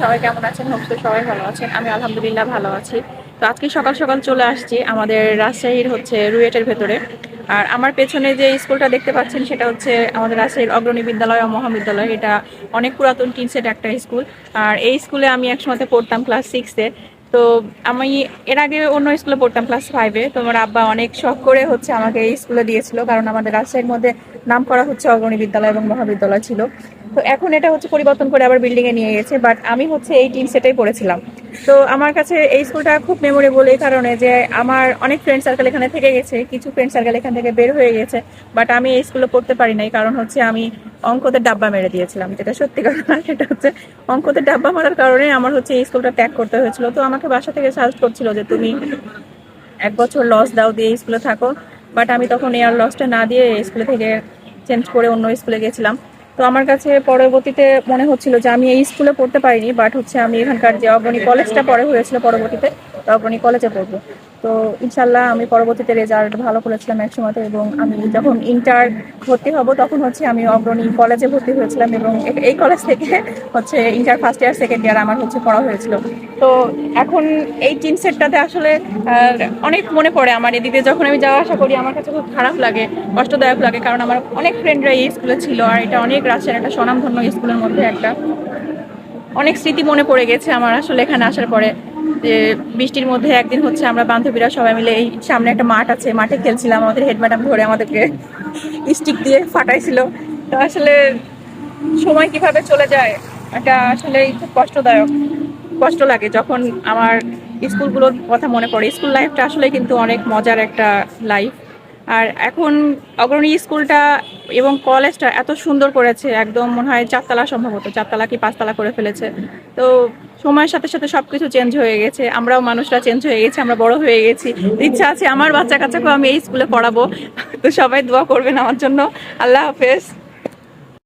সবাই কেমন আছেন? সবাই ভালো আছেন। আমি আলহামদুলিল্লাহ ভালো আছি। তো সকাল সকাল চলে আসছি আমাদের রাজশাহীর হচ্ছে রুয়েটের ভেতরে। আর আমার পেছনে যে স্কুলটা দেখতে পাচ্ছেন, সেটা হচ্ছে আমাদের রাজশাহীর অগ্রণী বিদ্যালয় ও মহাবিদ্যালয়। এটা অনেক পুরাতন টিনসেট একটা স্কুল। আর এই স্কুলে আমি একসময় পড়তাম ক্লাস সিক্সে তো আমি এর আগে অন্য স্কুলে পড়তাম ক্লাস ফাইভে তোমার আব্বা অনেক শখ করে হচ্ছে আমাকে এই স্কুলে দিয়েছিল, কারণ আমাদের রাজশাহীর মধ্যে নাম করা হচ্ছে অগ্রণী বিদ্যালয় এবং মহাবিদ্যালয় ছিল। তো এখন এটা হচ্ছে পরিবর্তন করে আবার বিল্ডিংয়ে নিয়ে গেছে বাট আমি হচ্ছে এই টিম সেটাই পড়েছিলাম। তো আমার কাছে এই স্কুলটা খুব মেমোরেবল এই কারণে যে আমার অনেক ফ্রেন্ড সার্কেল এখানে থেকে গেছে, কিছু ফ্রেন্ড সার্কেল এখান থেকে বের হয়ে গেছে বাট আমি এই স্কুলে পড়তে পারি নাই, কারণ হচ্ছে আমি অঙ্কতে ডাব্বা মেরে দিয়েছিলাম, যেটা সত্যি কথা সেটা হচ্ছে অঙ্কতে ডাব্বা মারার কারণে আমার হচ্ছে এই স্কুলটা ত্যাগ করতে হয়েছিল। তো আমাকে বাসা থেকে সাজেস্ট করছিল যে তুমি এক বছর লস দাও দিয়ে এই স্কুলে থাকো বাট আমি তখন এয়ার লসটা না দিয়ে স্কুলে থেকে চেঞ্জ করে অন্য স্কুলে গেছিলাম। তো আমার কাছে পরবর্তীতে মনে হচ্ছিল যে আমি এই স্কুলে পড়তে পারিনি বাট হচ্ছে আমি এখানকার যে অগ্রণী কলেজটা পরে হয়েছিল পরবর্তীতে অগ্রণী কলেজে পড়ব। তো ইনশাল্লাহ আমি পরবর্তীতে রেজাল্ট ভালো করেছিলাম এক এবং আমি যখন ইন্টার ভর্তি হব তখন হচ্ছে আমি অগ্রণী কলেজে ভর্তি হয়েছিলাম এবং এই কলেজ থেকে হচ্ছে inter first year second year আমার হচ্ছে পড়া হয়েছিল। তো এখন এই টিন সেটটাতে আসলে অনেক মনে পড়ে আমার এদিকে। যখন আমি যাওয়া আসা করি, আমার কাছে খুব খারাপ লাগে, কষ্টদায়ক লাগে, কারণ আমার অনেক ফ্রেন্ডরা এই স্কুলে ছিল আর এটা অনেক রাজশাহীর একটা স্বনামধন্য স্কুলের মধ্যে একটা। অনেক স্মৃতি মনে পড়ে গেছে আমার আসলে এখানে আসার পরে। যে বৃষ্টির মধ্যে একদিন হচ্ছে আমরা বান্ধবীরা সবাই মিলে এই সামনে একটা মাঠ আছে, মাঠে খেলছিলাম আমাদের হেড ম্যাডাম ধরে আমাদেরকে স্টিক দিয়ে ফাটাইছিল। তো আসলে সময় কীভাবে চলে যায়, এটা আসলে খুব কষ্টদায়ক। কষ্ট লাগে যখন আমার স্কুলগুলোর কথা মনে পড়ে। স্কুল লাইফটা আসলে কিন্তু অনেক মজার একটা লাইফ আর এখন অগ্রণী স্কুলটা এবং কলেজটা এত সুন্দর করেছে, একদম মনে হয় চারতলা সম্ভবত, চারতলা কি পাঁচতলা করে ফেলেছে। তো সময়ের সাথে সাথে সব কিছু চেঞ্জ হয়ে গেছে, আমরাও মানুষরা চেঞ্জ হয়ে গেছে, আমরা বড় হয়ে গেছি। ইচ্ছা আছে আমার বাচ্চা কাচ্চাকেও আমি এই স্কুলে পড়াবো, তো সবাই দোয়া করবেন আমার জন্য। আল্লাহ হাফেজ।